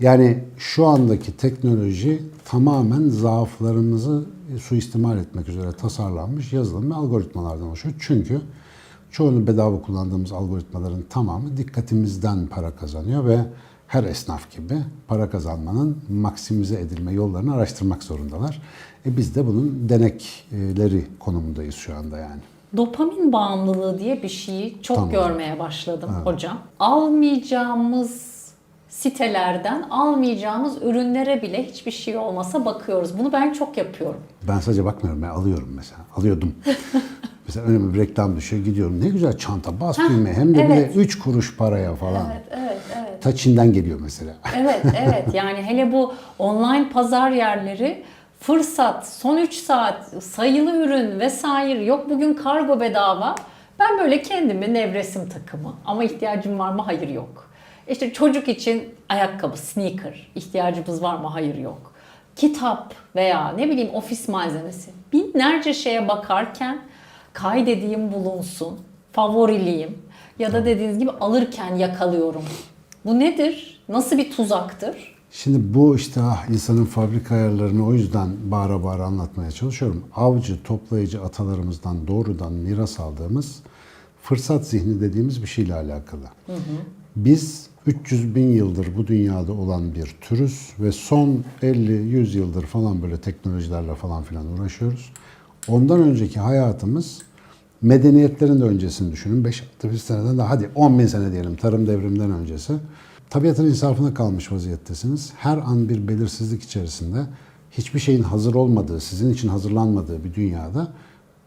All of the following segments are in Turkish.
Yani şu andaki teknoloji tamamen zaaflarımızı suistimal etmek üzere tasarlanmış yazılım ve algoritmalardan oluşuyor. Çünkü çoğunu bedava kullandığımız algoritmaların tamamı dikkatimizden para kazanıyor ve her esnaf gibi para kazanmanın maksimize edilme yollarını araştırmak zorundalar. E biz de bunun denekleri konumundayız şu anda yani. Dopamin bağımlılığı diye bir şeyi çok Tamam. görmeye başladım hocam. Almayacağımız sitelerden almayacağımız ürünlere bile hiçbir şey olmasa bakıyoruz. Bunu ben çok yapıyorum. Ben sadece bakmıyorum, ben alıyorum mesela. Alıyordum. mesela önüme bir reklam düşüyor, gidiyorum. Ne güzel çanta, bas düğmeye. Hem de evet. bir de 3 kuruş paraya falan. Evet, evet, evet. Ta Çin'den geliyor mesela. Evet, evet. Yani hele bu online pazar yerleri fırsat, son 3 saat, sayılı ürün vesaire yok bugün kargo bedava. Ben böyle kendime nevresim takımı ama ihtiyacım var mı? Hayır yok. İşte çocuk için ayakkabı, sneaker ihtiyacımız var mı? Hayır yok. Kitap veya ne bileyim ofis malzemesi. Binlerce şeye bakarken kaydedeyim bulunsun, favoriliyim ya da dediğiniz gibi alırken yakalıyorum. Bu nedir? Nasıl bir tuzaktır? Şimdi bu işte ah, insanın fabrika ayarlarını o yüzden bağıra bağıra anlatmaya çalışıyorum. Avcı, toplayıcı atalarımızdan doğrudan miras aldığımız fırsat zihni dediğimiz bir şeyle alakalı. Biz 300 bin yıldır bu dünyada olan bir türüz ve son 50-100 yıldır falan böyle teknolojilerle falan filan uğraşıyoruz. Ondan önceki hayatımız medeniyetlerin de öncesini düşünün. 5-6 seneden daha hadi 10 bin sene diyelim tarım devriminden öncesi. Tabiatın insafına kalmış vaziyettesiniz. Her an bir belirsizlik içerisinde hiçbir şeyin hazır olmadığı, sizin için hazırlanmadığı bir dünyada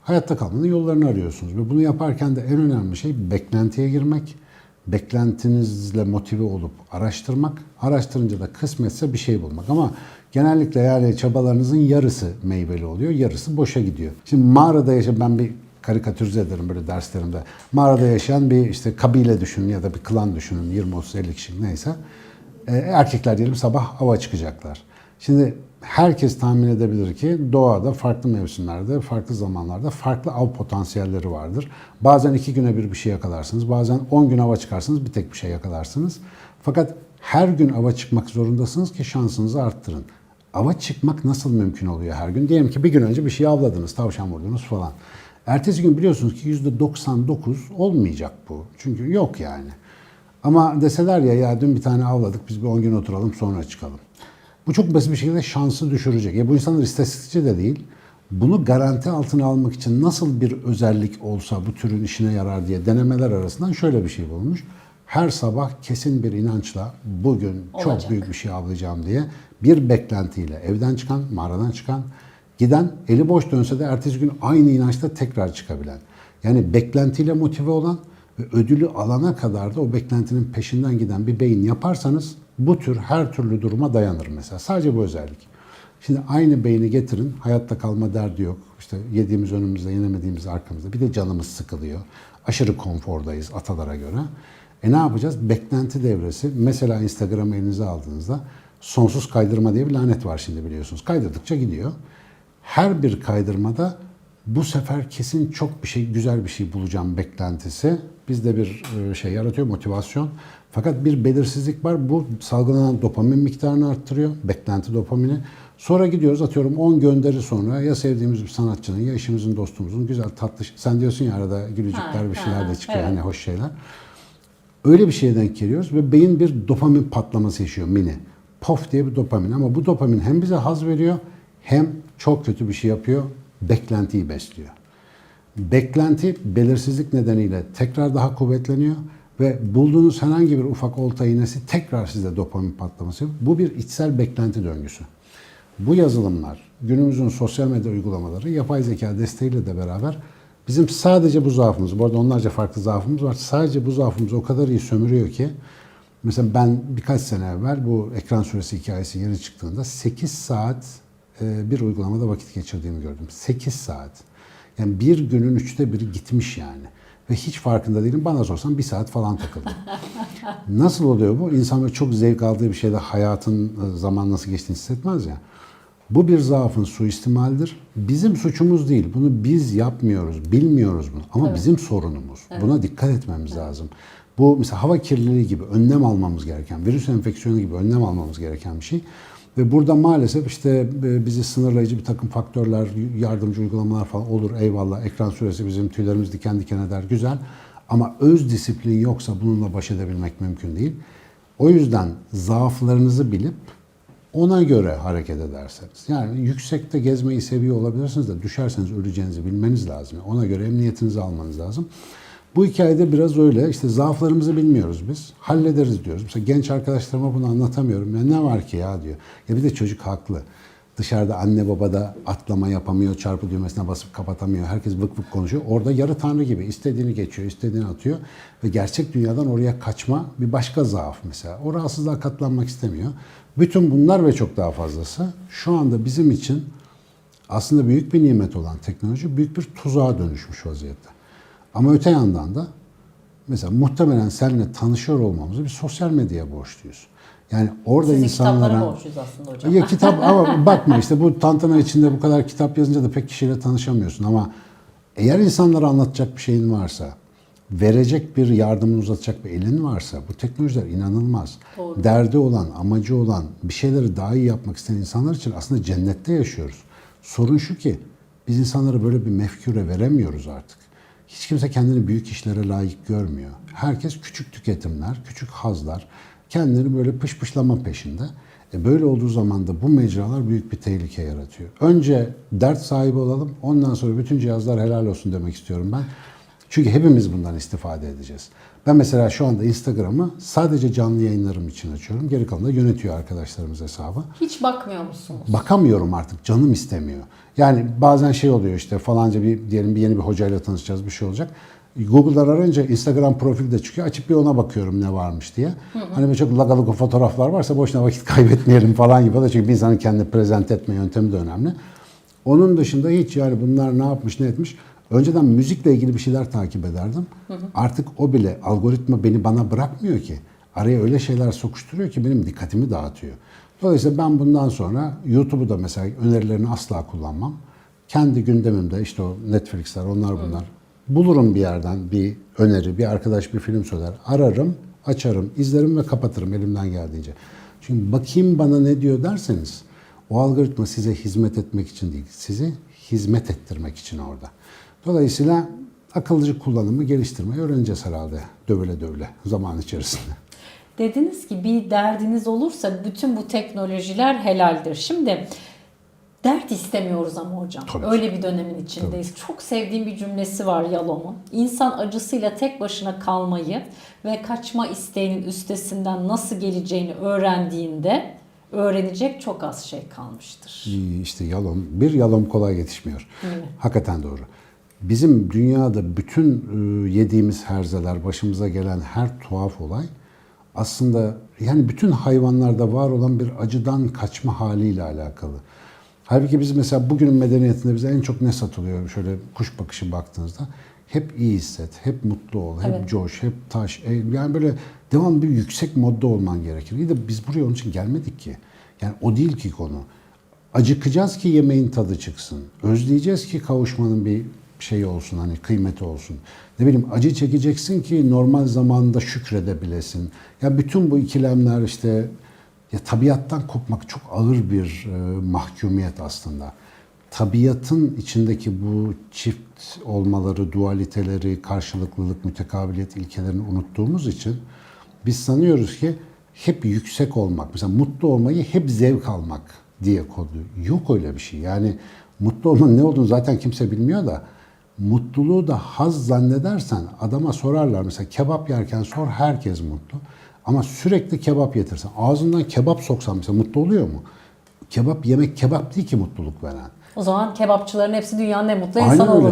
hayatta kalmanın yollarını arıyorsunuz. Ve bunu yaparken de en önemli şey beklentiye girmek, beklentinizle motive olup araştırmak, araştırınca da kısmetse bir şey bulmak. Ama genellikle yani çabalarınızın yarısı meyveli oluyor, yarısı boşa gidiyor. Şimdi mağarada yaşayan ben bir karikatürize ederim böyle derslerimde. Mağarada yaşayan bir işte kabile düşünün ya da bir klan düşünün 20 30 50 kişi neyse. E, erkekler diyelim sabah ava çıkacaklar. Şimdi herkes tahmin edebilir ki doğada farklı mevsimlerde, farklı zamanlarda farklı av potansiyelleri vardır. Bazen iki güne bir bir şey yakalarsınız, bazen 10 gün ava çıkarsınız bir tek bir şey yakalarsınız. Fakat her gün ava çıkmak zorundasınız ki şansınızı arttırın. Ava çıkmak nasıl mümkün oluyor her gün? Diyelim ki bir gün önce bir şey avladınız, tavşan vurdunuz falan. Ertesi gün biliyorsunuz ki %99 olmayacak bu. Çünkü yok yani. Ama deseler ya ya dün bir tane avladık biz bir 10 gün oturalım sonra çıkalım. Bu çok basit bir şekilde şansı düşürecek. Ya bu insanlar istatistikçi de değil. Bunu garanti altına almak için nasıl bir özellik olsa bu türün işine yarar diye denemeler arasından şöyle bir şey bulmuş. Her sabah kesin bir inançla bugün çok Olacak. büyük bir şey avlayacağım diye bir beklentiyle evden çıkan, mağaradan çıkan, giden eli boş dönse de ertesi gün aynı inançta tekrar çıkabilen. Yani beklentiyle motive olan ve ödülü alana kadar da o beklentinin peşinden giden bir beyin yaparsanız bu tür her türlü duruma dayanır mesela. Sadece bu özellik. Şimdi aynı beyni getirin, hayatta kalma derdi yok. İşte yediğimiz önümüzde, yenemediğimiz arkamızda. Bir de canımız sıkılıyor. Aşırı konfordayız atalara göre. E ne yapacağız? Beklenti devresi. Mesela Instagram'ı elinize aldığınızda sonsuz kaydırma diye bir lanet var şimdi biliyorsunuz. Kaydırdıkça gidiyor. Her bir kaydırmada bu sefer kesin çok bir şey, güzel bir şey bulacağım beklentisi. Bizde bir e, şey yaratıyor, motivasyon. Fakat bir belirsizlik var. Bu salgılanan dopamin miktarını arttırıyor. Beklenti dopamini. Sonra gidiyoruz atıyorum 10 gönderi sonra ya sevdiğimiz bir sanatçının ya işimizin dostumuzun güzel tatlı sen diyorsun ya arada gülücükler Ha, bir şeyler de çıkıyor evet. hani hoş şeyler. Öyle bir şeye denk geliyoruz ve beyin bir dopamin patlaması yaşıyor mini. Pof diye bir dopamin ama bu dopamin hem bize haz veriyor hem çok kötü bir şey yapıyor. Beklentiyi besliyor. Beklenti belirsizlik nedeniyle tekrar daha kuvvetleniyor ve bulduğunuz herhangi bir ufak olta iğnesi tekrar size dopamin patlaması. Bu bir içsel beklenti döngüsü. Bu yazılımlar, günümüzün sosyal medya uygulamaları yapay zeka desteğiyle de beraber bizim sadece bu zaafımız, bu arada onlarca farklı zaafımız var. Sadece bu zaafımızı o kadar iyi sömürüyor ki mesela ben birkaç sene evvel bu ekran süresi hikayesi yeni çıktığında 8 saat bir uygulamada vakit geçirdiğimi gördüm. 8 saat. Yani bir günün üçte biri gitmiş yani. Ve hiç farkında değilim. Bana sorsan bir saat falan takıldım. Nasıl oluyor bu? İnsan böyle çok zevk aldığı bir şeyde hayatın e, zaman nasıl geçtiğini hissetmez ya. Bu bir zaafın suistimalidir. Bizim suçumuz değil. Bunu biz yapmıyoruz, bilmiyoruz bunu. Ama bizim sorunumuz. Buna dikkat etmemiz lazım. Bu mesela hava kirliliği gibi önlem almamız gereken, virüs enfeksiyonu gibi önlem almamız gereken bir şey. Ve burada maalesef işte e, bizi sınırlayıcı bir takım faktörler, yardımcı uygulamalar falan olur. Eyvallah ekran süresi bizim tüylerimiz diken diken eder güzel. Ama öz disiplin yoksa bununla baş edebilmek mümkün değil. O yüzden zaaflarınızı bilip ona göre hareket ederseniz. Yani yüksekte gezmeyi seviyor olabilirsiniz de düşerseniz öleceğinizi bilmeniz lazım. Ona göre emniyetinizi almanız lazım. Bu hikayede biraz öyle. İşte zaaflarımızı bilmiyoruz biz. Hallederiz diyoruz. Mesela genç arkadaşlarıma bunu anlatamıyorum. Ya ne var ki ya diyor. Ya bir de çocuk haklı. Dışarıda anne baba da atlama yapamıyor, çarpı düğmesine basıp kapatamıyor. Herkes vık vık konuşuyor. Orada yarı tanrı gibi istediğini geçiyor, istediğini atıyor. Ve gerçek dünyadan oraya kaçma bir başka zaaf mesela. O rahatsızlığa katlanmak istemiyor. Bütün bunlar ve çok daha fazlası şu anda bizim için aslında büyük bir nimet olan teknoloji büyük bir tuzağa dönüşmüş vaziyette. Ama öte yandan da mesela muhtemelen seninle tanışıyor olmamızı bir sosyal medyaya borçluyuz. Yani orada Sizin insanlara... borçluyuz aslında hocam. Ya kitap ama bakma işte bu tantana içinde bu kadar kitap yazınca da pek kişiyle tanışamıyorsun ama eğer insanlara anlatacak bir şeyin varsa, verecek bir yardımını uzatacak bir elin varsa bu teknolojiler inanılmaz. Doğru. Derdi olan, amacı olan, bir şeyleri daha iyi yapmak isteyen insanlar için aslında cennette yaşıyoruz. Sorun şu ki biz insanlara böyle bir mefkure veremiyoruz artık. Hiç kimse kendini büyük işlere layık görmüyor. Herkes küçük tüketimler, küçük hazlar, kendini böyle pışpışlama peşinde. E böyle olduğu zaman da bu mecralar büyük bir tehlike yaratıyor. Önce dert sahibi olalım, ondan sonra bütün cihazlar helal olsun demek istiyorum ben. Çünkü hepimiz bundan istifade edeceğiz. Ben mesela şu anda Instagram'ı sadece canlı yayınlarım için açıyorum. Geri kalanı da yönetiyor arkadaşlarımız hesabı. Hiç bakmıyor musunuz? Bakamıyorum artık, canım istemiyor. Yani bazen şey oluyor işte falanca bir diyelim bir yeni bir hocayla tanışacağız bir şey olacak. Google'dan arayınca Instagram profili de çıkıyor. Açıp bir ona bakıyorum ne varmış diye. Hani böyle çok lagalık fotoğraflar varsa boşuna vakit kaybetmeyelim falan gibi. Çünkü bir insanın kendini prezent etme yöntemi de önemli. Onun dışında hiç yani bunlar ne yapmış ne etmiş. Önceden müzikle ilgili bir şeyler takip ederdim. Artık o bile algoritma beni bana bırakmıyor ki. Araya öyle şeyler sokuşturuyor ki benim dikkatimi dağıtıyor. Dolayısıyla ben bundan sonra YouTube'u da mesela önerilerini asla kullanmam. Kendi gündemimde işte o Netflix'ler onlar bunlar. Bulurum bir yerden bir öneri, bir arkadaş bir film söyler. Ararım, açarım, izlerim ve kapatırım elimden geldiğince. Çünkü bakayım bana ne diyor derseniz o algoritma size hizmet etmek için değil, sizi hizmet ettirmek için orada. Dolayısıyla akıllıcı kullanımı geliştirmeyi öğreneceğiz herhalde dövüle dövüle zaman içerisinde. Dediniz ki bir derdiniz olursa bütün bu teknolojiler helaldir. Şimdi dert istemiyoruz ama hocam. Tabii. Öyle bir dönemin içindeyiz. Çok sevdiğim bir cümlesi var Yalom'un. İnsan acısıyla tek başına kalmayı ve kaçma isteğinin üstesinden nasıl geleceğini öğrendiğinde öğrenecek çok az şey kalmıştır. İşte yalom, bir yalom kolay yetişmiyor. Hakikaten doğru. Bizim dünyada bütün e, yediğimiz herzeler, başımıza gelen her tuhaf olay aslında yani bütün hayvanlarda var olan bir acıdan kaçma haliyle alakalı. Halbuki biz mesela bugünün medeniyetinde bize en çok ne satılıyor şöyle kuş bakışı baktığınızda? Hep iyi hisset, hep mutlu ol, hep Evet. coş, hep taş. Yani böyle devam bir yüksek modda olman gerekir. İyi de biz buraya onun için gelmedik ki. Yani o değil ki konu. Acıkacağız ki yemeğin tadı çıksın. Özleyeceğiz ki kavuşmanın bir şeyi olsun hani kıymeti olsun. Ne bileyim acı çekeceksin ki normal zamanda şükredebilesin. Ya bütün bu ikilemler işte ya tabiattan kopmak çok ağır bir e, mahkumiyet aslında. Tabiatın içindeki bu çift olmaları, dualiteleri, karşılıklılık, mütekabiliyet ilkelerini unuttuğumuz için biz sanıyoruz ki hep yüksek olmak, mesela mutlu olmayı hep zevk almak diye kodluyor. Yok öyle bir şey. Yani mutlu olmanın ne olduğunu zaten kimse bilmiyor da mutluluğu da haz zannedersen adama sorarlar. Mesela kebap yerken sor herkes mutlu. Ama sürekli kebap yetirsen, ağzından kebap soksan mesela mutlu oluyor mu? Kebap yemek kebap değil ki mutluluk veren. O zaman kebapçıların hepsi dünyanın en mutlu Aynen insanı öyle. olur